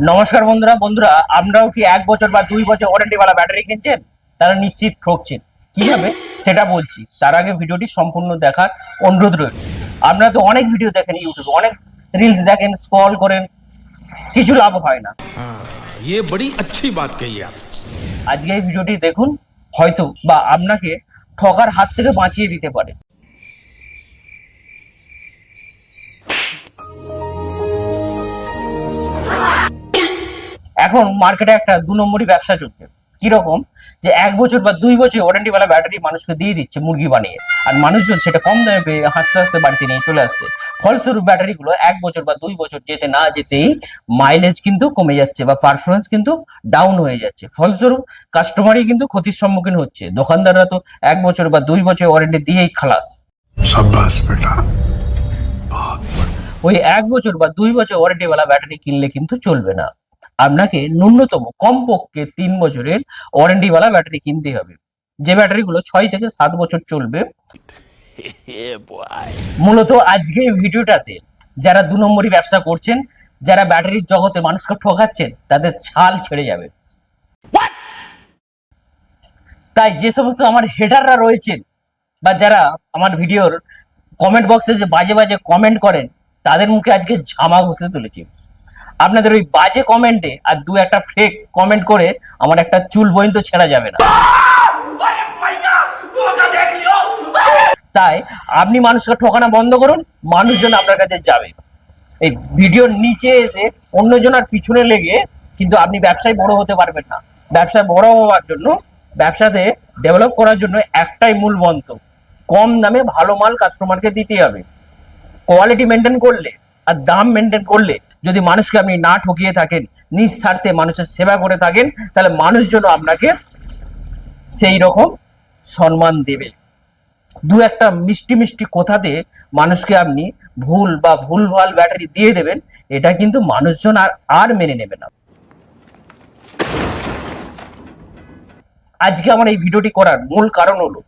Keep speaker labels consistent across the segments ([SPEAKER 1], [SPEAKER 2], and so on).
[SPEAKER 1] নমস্কার বন্ধুরা বন্ধুরা আমরাও কি এক বছর বা দুই বছর ওয়ারেন্টি ওয়ালা ব্যাটারি কিনছেন তারা নিশ্চিত ঠকছেন কিভাবে সেটা বলছি তার আগে ভিডিওটি সম্পূর্ণ দেখার অনুরোধ রইল আপনারা তো অনেক ভিডিও দেখেন ইউটিউবে অনেক রিলস দেখেন স্ক্রল করেন কিছু লাভ হয় না
[SPEAKER 2] हाँ, ये बड़ी अच्छी बात कही आप
[SPEAKER 1] আজকে এই ভিডিওটি দেখুন হয়তো বা আপনাকে ঠকার হাত থেকে বাঁচিয়ে দিতে পারে এখন মার্কেটে একটা দু নম্বরই ব্যবসা চলছে। কীরকম? যে এক বছর বা দুই বছর ওয়ারেন্টিওয়ালা ব্যাটারি মানুষকে দিয়ে দিচ্ছে মুরগি বানিয়ে। আর মানুষজন সেটা কম দামে পেয়ে হাসতে হাসতে বাড়িতে নিয়ে চলে আসছে। ফলস্বরূপ ব্যাটারি গুলো এক বছর বা দুই বছর যেতে না যেতেই মাইলেজ কিন্তু কমে যাচ্ছে বা পারফরমেন্স কিন্তু ডাউন হয়ে যাচ্ছে। ফলস্বরূপ কাস্টমারই কিন্তু ক্ষতির সম্মুখীন হচ্ছে। দোকানদাররা তো এক বছর বা দুই বছর ওয়ারেন্টি দিয়েই খালাস। ওই এক বছর বা দুই বছর ওয়ারেন্টিওয়ালা ব্যাটারি কিনলে কিন্তু চলবে না। আপনাকে ন্যূনতম কমপক্ষে তিন বছরের ওয়ারেন্টি ওয়ালা ব্যাটারি কিনতে হবে। যে ব্যাটারিগুলো ছয় থেকে সাত বছর চলবে। মূলত আজকে এই ভিডিওটাতে যারা দু নম্বরই ব্যবসা করছেন যারা ব্যাটারির জগতে মানুষকে ঠকাচ্ছেন তাদের ছাল ছেড়ে যাবে। তাই যে সমস্ত আমার হেডাররা রয়েছেন বা যারা আমার ভিডিওর কমেন্ট বক্সে যে বাজে বাজে কমেন্ট করেন তাদের মুখে আজকে ঝামা ঘষে তুলেছি। আপনাদের ওই বাজে কমেন্টে আর দু একটা ফেক কমেন্ট করে আমার একটা চুল পর্যন্ত ছেঁড়া যাবে না। তাই আপনি মানুষকে ঠকানো বন্ধ করুন, মানুষজন আপনার কাছে যাবে। এই ভিডিওর নিচে এসে অন্যজন আর পিছনে লেগে কিন্তু আপনি ব্যবসায় বড় হতে পারবেন না। ব্যবসায় বড় হওয়ার জন্য, ব্যবসাতে ডেভেলপ করার জন্য একটাই মূল মন্ত্র, কম দামে ভালো মাল কাস্টমারকে দিতে হবে। কোয়ালিটি মেনটেন করলে আর দাম মেনটেন করলে যদি মানুষকে আপনি না ঠকিয়ে থাকেন, নিঃস্বার্থে মানুষের সেবা করে থাকেন, তাহলে মানুষজন আপনাকে সেই রকম সম্মান দেবে। দু একটা মিষ্টি মিষ্টি কথাতে মানুষকে আপনি ভুল বা ভুলভাল ব্যাটারি দিয়ে দেবেন, এটা কিন্তু মানুষজন আর আর মেনে নেবে না। আজকে আমার এই ভিডিওটি করার মূল কারণ হলো,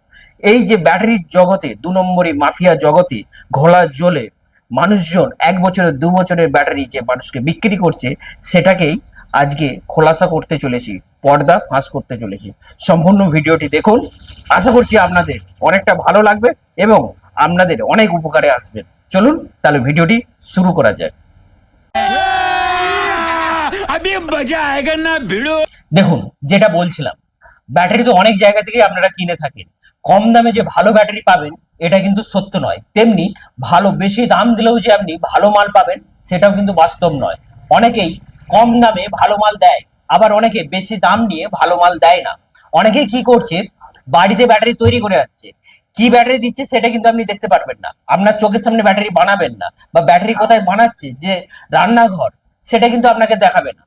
[SPEAKER 1] এই যে ব্যাটারির জগতে, দু নম্বরই মাফিয়া জগতে, ঘোলা জলে মানুষজন এক বছরের দু বছরের ব্যাটারি যে মানুষকে বিক্রি করছে সেটাকেই আজকে খোলাসা করতে চলেছি পর্দা ফাঁস করতে চলেছি। সম্পূর্ণ ভিডিওটি দেখুন আশা করছি আপনাদের অনেকটা ভালো লাগবে এবং আপনাদের অনেক উপকারে আসবেন চলুন তাহলে ভিডিওটি শুরু করা যায় দেখুন যেটা বলছিলাম ব্যাটারি তো অনেক জায়গা থেকেই আপনারা কিনে থাকেন। কম দামে যে ভালো ব্যাটারি পাবেন এটা কিন্তু সত্য নয়। তেমনি ভালো, বেশি দাম দিলেও যে আপনি ভালো মাল পাবেন, সেটাও কিন্তু বাস্তব নয়। অনেকেই কম দামে ভালো মাল দেয়, আবার অনেকে বেশি দাম নিয়ে ভালো মাল দেয় না। অনেকে কি করছে, বাড়িতে ব্যাটারি তৈরি করে যাচ্ছে কি ব্যাটারি দিচ্ছে সেটা কিন্তু আপনি দেখতে পারবেন না। আপনার চোখের সামনে ব্যাটারি বানাবেন না, বা ব্যাটারি কোথায় বানাচ্ছে, যে রান্নাঘর, সেটা কিন্তু আপনাকে দেখাবে না।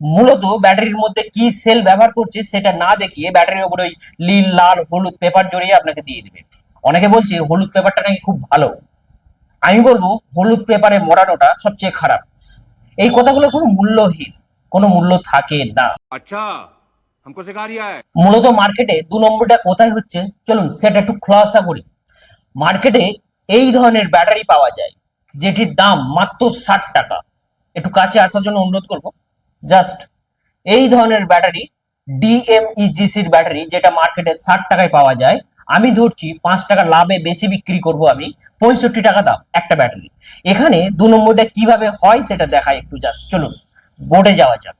[SPEAKER 1] মূলত ব্যাটারির মধ্যে কি সেল ব্যবহার করছে, সেটা না দেখিয়ে ব্যাটারির উপরে ওই নীল, লাল, হলুদ, পেপার জড়িয়ে আপনাকে দিয়ে দিবে। অনেকে বলছে হলুদ পেপারটা নাকি খুব ভালো। আমি বলব হলুদ পেপারে মোড়ানোটা সবচেয়ে খারাপ। এই কথাগুলো কোনো মূল্যহীন কোনো মূল্য থাকে না।
[SPEAKER 2] আচ্ছা
[SPEAKER 1] মূলত মার্কেটে দু নম্বরটা কোথায় হচ্ছে চলুন সেটা একটু খোলাসা করি। মার্কেটে এই ধরনের ব্যাটারি পাওয়া যায় যেটির দাম মাত্র ষাট টাকা। একটু কাছে আসার জন্য অনুরোধ করব। জাস্ট এই ধরনের ব্যাটারি ডিএমইজিসির ব্যাটারি যেটা মার্কেটে ষাট টাকায় পাওয়া যায় আমি ধরছি পাঁচ টাকা লাভে বেশি বিক্রি করব আমি পঁয়ষট্টি টাকা দাম একটা ব্যাটারি এখানে দু নম্বরটা কীভাবে হয় সেটা দেখায় একটু জাস্ট চলুন বোর্ডে যাওয়া যাক।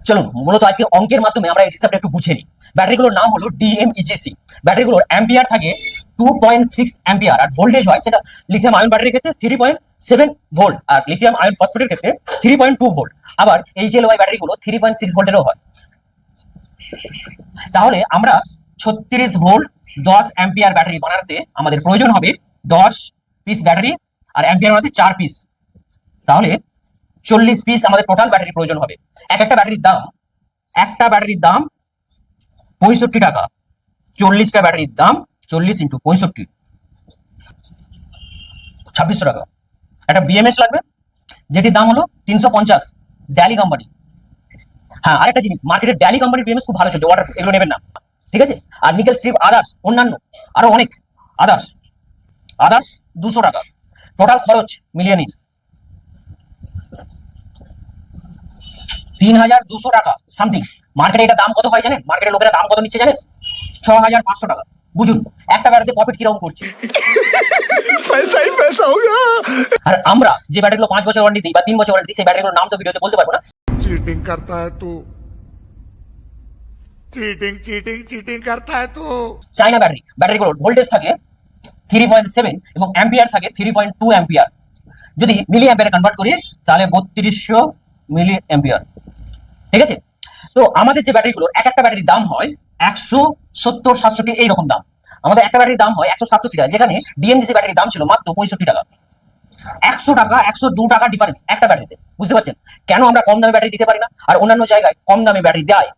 [SPEAKER 1] চলুন মূলত আজকে অঙ্কের মাধ্যমে আমরা এই হিসাবটা একটু বুঝে নিই। ব্যাটারিগুলোর নাম হলো ডিএমইজিসি ব্যাটারিগুলোর অ্যাম্পিয়ার থাকে টু পয়েন্ট সিক্স অ্যাম্পিয়ার। আর ভোল্টেজ হয় সেটা লিথিয়াম আয়ন ব্যাটারির ক্ষেত্রে থ্রি পয়েন্ট সেভেন ভোল্ট আর লিথিয়াম আয়ন ফসফেটের ক্ষেত্রে থ্রি পয়েন্ট টু ভোল্ট আবার এইচ এল ওয়াই ব্যাটারিগুলো থ্রি পয়েন্ট সিক্স ভোল্টেরও হয়। তাহলে আমরা ছত্রিশ ভোল্ট দশ অ্যাম্পিয়ার ব্যাটারি বানাতে আমাদের প্রয়োজন হবে দশ পিস ব্যাটারি আর অ্যাম্পিয়ার বানাতে চার পিস তাহলে চল্লিশ পিস আমাদের টোটাল ব্যাটারি প্রয়োজন হবে। এক একটা ব্যাটারির দাম, একটা ব্যাটারির দাম পঁয়ষট্টি টাকা। চল্লিশটা ব্যাটারির দাম চল্লিশ ইন্টু পঁয়ষট্টি। ছাব্বিশশো টাকা। একটা বিএমএস লাগবে, যেটির দাম হলো তিনশো পঞ্চাশ ড্যালি কোম্পানি হ্যাঁ আরেকটা জিনিস মার্কেটের ড্যালি কোম্পানির বিএমএস খুব ভালো চলছে ওয়াটার এগুলো নেবেন না। ঠিক আছে? আর নিকেল স্ট্রিপ আদার্স অন্যান্য, আরও অনেক আদার্স আদার্স দুশো টাকা। টোটাল খরচ মিলিয়ে নিন তিন হাজার দুশো টাকা সামথিং মার্কেটে এটা দাম কত হয় জানেন? মার্কেটে লোকেরা দাম কত নিচ্ছে জানেন? ছ হাজার পাঁচশো টাকা। বুঝুন একটা টাকাতে প্রফিট কীরকম করছে আর আমরা যে ব্যাটারিগুলো পাঁচ বছর ওয়ারেন্টি দিই বা তিন বছর ওয়ারেন্টি দিই সেই ব্যাটারিগুলোর নাম তো ভিডিওতে বলতে পারব না।
[SPEAKER 3] চিটিং করতা হ্যায় তো। চিটিং চিটিং চিটিং করতা হ্যায় তো।
[SPEAKER 1] চাইনা ব্যাটারি ভোল্টেজ থাকে থ্রি পয়েন্ট সেভেন এবং অ্যাম্পিয়ার থাকে থ্রি পয়েন্ট টু অ্যাম্পিয়ার যদি মিলি অ্যাম্পিয়ারে কনভার্ট করি তাহলে বত্রিশশো মিলি অ্যাম্পিয়ার ঠিক আছে? তো আমাদের যে ব্যাটারিগুলো এক একটা ব্যাটারির দাম হয় একশো সত্তর সাতষট্টি, এইরকম দাম। আমাদের একটা ব্যাটারির দাম হয় একশো সাতষট্টি টাকা, যেখানে ডিএমডিসি ব্যাটারির দাম ছিল মাত্র পঁয়ষট্টি টাকা। একশো টাকা, একশো দু টাকা ডিফারেন্স একটা ব্যাটারিতে বুঝতে পারছেন? কেন আমরা কম দামে ব্যাটারি দিতে পারি না? আর অন্যান্য জায়গায় কম দামে ব্যাটারি দেয়।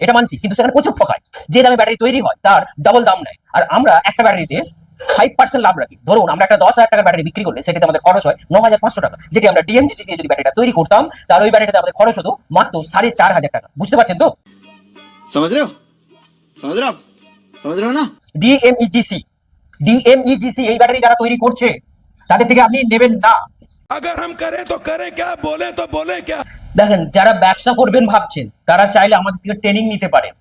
[SPEAKER 1] এটা মানছি, কিন্তু সেখানে প্রচুর ঠকায়। যে দামে ব্যাটারি তৈরি হয়, তার ডাবল দাম নেয়। আর আমরা একটা ব্যাটারিতে ফাইভ পার্সেন্ট লাভ রাখি ধরুন আমরা একটা দশ হাজার টাকা ব্যাটারি বিক্রি করলে সেটাতে আমাদের খরচ হয় ন হাজার পাঁচশো টাকা যেটি আমরা ডিএমজিসি দিয়ে যদি ব্যাটারিটা তৈরি করতাম তাহলে ওই ব্যাটারিতে আমাদের খরচ হতো মাত্র সাড়ে চার হাজার টাকা বুঝতে পারছেন তো
[SPEAKER 4] समझ रहे हो समझ रहे हो आप समझ रहे हो ना
[SPEAKER 1] ডিএমইজিসি ডিএমইজিসি এই ব্যাটারি যারা তৈরি করছে তাদের থেকে আপনি নেবেন না
[SPEAKER 2] अगर हम करें तो करें क्या बोले तो बोले क्या
[SPEAKER 1] দেখেন যারা ব্যবসা করবেন ভাবছেন তারা চাইলে আমাদের থেকে ট্রেনিং নিতে পারেন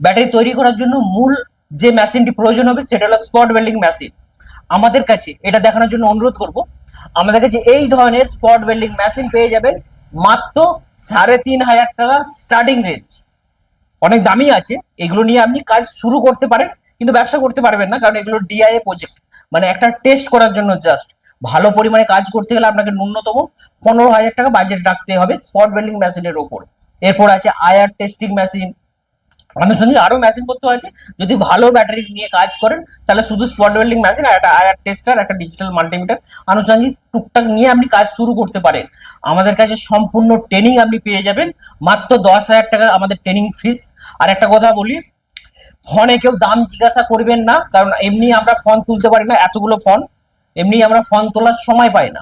[SPEAKER 1] ব্যাটারি তৈরি করার জন্য মূল যে মেশিনটি প্রয়োজন হবে, সেটা হলো স্পট ওয়েল্ডিং মেশিন আমাদের কাছে এটা দেখানোর জন্য অনুরোধ করব, আমাদের কাছে এই ধরনের স্পট ওয়েল্ডিং মেশিন পেয়ে যাবেন মাত্র সাড়ে তিন হাজার টাকা স্টার্টিং রেঞ্জ অনেক দামি আছে, এগুলো নিয়ে আপনি কাজ শুরু করতে পারেন, কিন্তু ব্যবসা করতে পারবেন না, কারণ এগুলো ডিআইএ প্রজেক্ট মানে একটা টেস্ট করার জন্য জাস্ট ভালো পরিমাণে কাজ করতে গেলে আপনাকে ন্যূনতম পনেরো হাজার টাকা বাজেট রাখতে হবে স্পট ওয়েল্ডিং মেশিনের ওপর। এরপর আছে আয়ার টেস্টিং মেশিন আনুষঙ্গিক আরও মেশিন করতে আছে যদি ভালো ব্যাটারি নিয়ে কাজ করেন, তাহলে শুধু স্পট ওয়েল্ডিং মেশিন আর একটা আয়ার টেস্টার একটা ডিজিটাল মাল্টিমিটার আনুষঙ্গিক টুকটাক নিয়ে আপনি কাজ শুরু করতে পারেন। আমাদের কাছে সম্পূর্ণ ট্রেনিং আপনি পেয়ে যাবেন, মাত্র দশ হাজার টাকা আমাদের ট্রেনিং ফিস আর একটা কথা বলি ফোনে কেউ দাম জিজ্ঞাসা করবেন না, কারণ এমনি আমরা ফোন তুলতে পারি না, এতগুলো ফোন এমনি আমরা ফোন তোলার সময় পাই না।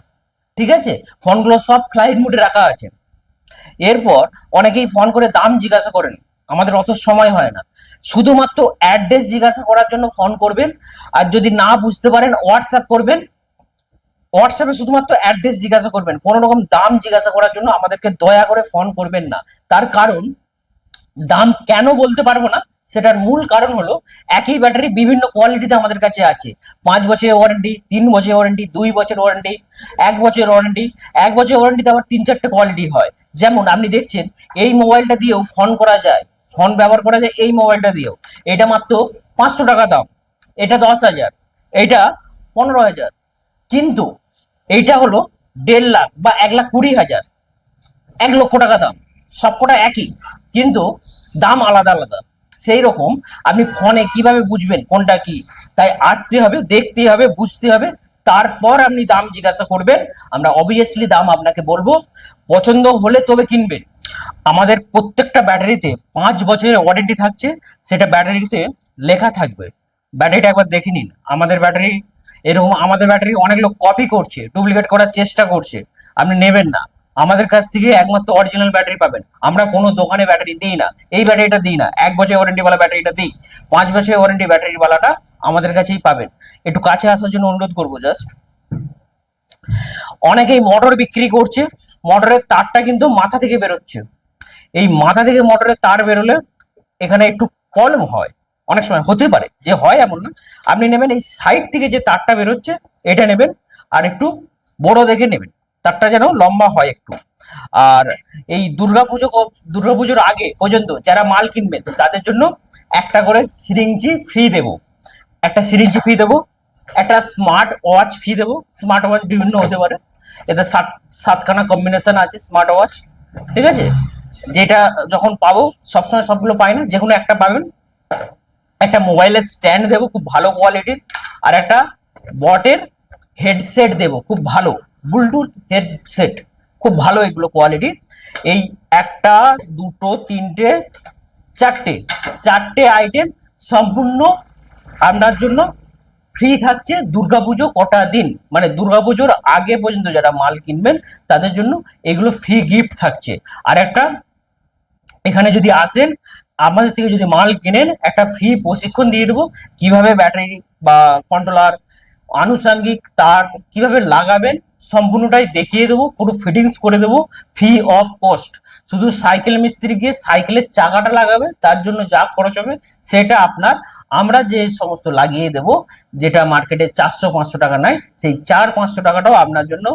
[SPEAKER 1] ঠিক আছে? ফোনগুলো সব ফ্লাইট মোডে রাখা আছে। এরপর অনেকেই ফোন করে দাম জিজ্ঞাসা করেন। আমাদের অত সময় হয় না। শুধুমাত্র অ্যাড্রেস জিজ্ঞাসা করার জন্য ফোন করবেন, আর যদি না বুঝতে পারেন হোয়াটসঅ্যাপ করবেন। হোয়াটসঅ্যাপে শুধুমাত্র অ্যাড্রেস জিজ্ঞাসা করবেন, কোনো রকম দাম জিজ্ঞাসা করার জন্য আমাদেরকে দয়া করে ফোন করবেন না। তার কারণ, দাম কেন বলতে পারব না, সেটার মূল কারণ হলো, একই ব্যাটারি বিভিন্ন কোয়ালিটিতে আমাদের কাছে আছে। পাঁচ বছরের ওয়ারেন্টি তিন বছরের ওয়ারেন্টি দুই বছরের ওয়ারেন্টি এক বছরের ওয়ারেন্টি এক বছরের ওয়ারেন্টিতে আবার তিন চারটে কোয়ালিটি হয়। যেমন, আপনি দেখছেন, এই মোবাইলটা দিয়েও ফোন করা যায়। ফোন ব্যবহার করা যায় এই মোবাইলটা দিয়েও। এটা মাত্র পাঁচশো টাকা দাম। এটা দশ হাজার, এটা পনেরো হাজার। কিন্তু এইটা হলো দেড় লাখ বা এক লাখ কুড়ি হাজার। এক লক্ষ টাকা দাম, সবকটা একই, কিন্তু দাম আলাদা আলাদা। সেই রকম আপনি ফোনে কীভাবে বুঝবেন কোনটা কি? তাই আসতে হবে, দেখতে হবে, বুঝতে হবে। তারপর আপনি দাম জিজ্ঞাসা করবেন। আমরা অবভিয়াসলি দাম আপনাকে বলব। পছন্দ হলে তবে কিনবেন। আমাদের প্রত্যেকটা ব্যাটারিতে পাঁচ বছরের ওয়ারেন্টি থাকছে, সেটা ব্যাটারিতে লেখা থাকবে। ব্যাটারিটা একবার দেখে নিন। আমাদের ব্যাটারি এরকম, আমাদের ব্যাটারি অনেক লোক কপি করছে ডুপ্লিকেট করার চেষ্টা করছে। আপনি নেবেন না। আমাদের কাছ থেকে একমাত্র অরিজিনাল ব্যাটারি পাবেন। আমরা কোনো দোকানে ব্যাটারি দিই না। এই ব্যাটারিটা দিই না। এক বছর ওয়ারেন্টি ওয়ালা ব্যাটারিটা দিই। পাঁচ বছরের ওয়ারেন্টি ব্যাটারি ওয়ালাটা আমাদের কাছেই পাবেন। একটু কাছে আসার জন্য অনুরোধ করব জাস্ট অনেকেই মোটর বিক্রি করছে, মোটরের তারটা কিন্তু মাথা থেকে বেরোচ্ছে। এই মাথা থেকে মোটরের তার বেরোলে এখানে একটু প্রবলেম হয়। অনেক সময় হতে পারে যে হয় এমন না। আপনি নেবেন এই সাইড থেকে যে তারটা বেরোচ্ছে, এটা নেবেন আর একটু বড় দেখে নেবেন। তারটা যেন লম্বা হয় একটু। আর এই দুর্গাপুজো দুর্গাপুজোর আগে পর্যন্ত যারা মাল কিনবেন, তাদের জন্য একটা করে সিরিঞ্জি ফ্রি দেব। একটা সিরিঞ্জি ফ্রি দেবো। একটা স্মার্ট ওয়াচ ফি দেবো। স্মার্ট ওয়াচ বিভিন্ন হতে পারে। এতে সাত, সাতখানা কম্বিনেশন আছে স্মার্ট ওয়াচ ঠিক আছে? যেটা যখন পাবো, সবসময় সবগুলো পাই না যে কোনো একটা পাবেন। একটা মোবাইলের স্ট্যান্ড দেবো, খুব ভালো কোয়ালিটির আর একটা বটের হেডসেট দেবো, খুব ভালো। ব্লুটুথ হেডসেট খুব ভালো এগুলো কোয়ালিটি এই একটা, দুটো, তিনটে, চারটে চারটে আইটেম সম্পূর্ণ আপনার জন্য ফ্রি থাকছে দুর্গাপুজো কটা দিন? মানে দুর্গাপুজোর আগে পর্যন্ত যারা মাল কিনবেন, তাদের জন্য এগুলো ফ্রি গিফট থাকছে। আর একটা, এখানে যদি আসেন, আমাদের থেকে যদি মাল কেনেন, একটা ফ্রি প্রশিক্ষণ দিয়ে দেবো। কীভাবে ব্যাটারি বা কন্ট্রোলার আনুষাঙ্গিক তার কীভাবে লাগাবেন সম্পূর্ণটাই দেখিয়ে দেবো, পুরো ফিটিংস করে দেবো ফ্রি অফ কস্ট শুধু সাইকেল মিস্ত্রি গিয়ে সাইকেলের চাকাটা লাগাবে, তার জন্য যা খরচ হবে সেটা আপনার আমরা যে সমস্ত লাগিয়ে দেব, যেটা মার্কেটে চারশো পাঁচশো টাকা নেয়, সেই চার পাঁচশো টাকাটাও আপনার জন্য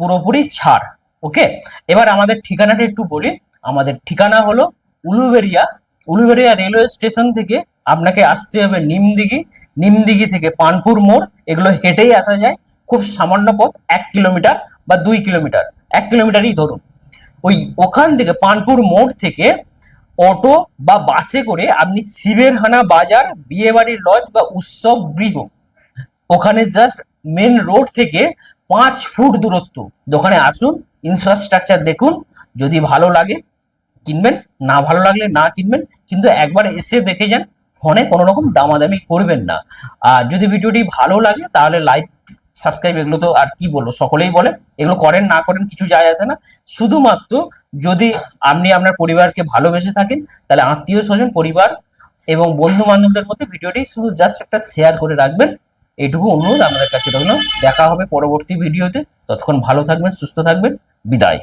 [SPEAKER 1] পুরোপুরি ছাড় ওকে এবার আমাদের ঠিকানাটা একটু বলি। আমাদের ঠিকানা হলো উলুবেরিয়া উলুবেরিয়া রেলওয়ে স্টেশন থেকে আপনাকে আসতে হবে নিমদিঘি। নিমদিঘি থেকে পানপুর মোড়। এগুলো হেঁটেই আসা যায়। খুব সামান্য পথ, এক কিলোমিটার বা দুই কিলোমিটার। এক কিলোমিটারই ধরুন। ওই ওখান থেকে পানপুর মোড় থেকে অটো বা বাসে করে আপনি শিবেরহানা বাজার বিয়েবাড়ির লজ বা উৎসব গৃহ। ওখানে জাস্ট মেন রোড থেকে পাঁচ ফুট দূরত্ব। দোকানে আসুন ইনফ্রাস্ট্রাকচার দেখুন। যদি ভালো লাগে কিনবেন, না ভালো লাগলে না কিনবেন, কিন্তু একবার এসে দেখে যান। ফোনে কোনো রকম দামাদামি করবেন না। আর যদি ভিডিওটি ভালো লাগে, তাহলে লাইক সাবস্ক্রাইব এগুলো তো আর কি বলব, সকলেই বলে। এগুলো করেন, না করেন কিছু যায় আসে না। শুধুমাত্র যদি আপনি আপনার পরিবারকে ভালোবেসে থাকেন, তাহলে আত্মীয় স্বজন, পরিবার এবং বন্ধু বান্ধবদের মধ্যে ভিডিওটি শুধু জাস্ট একটা শেয়ার করে রাখবেন। এইটুকু অনুরোধ, আমাদের কাছে রইল। দেখা হবে পরবর্তী ভিডিওতে। ততক্ষণ ভালো থাকবেন, সুস্থ থাকবেন। বিদায়।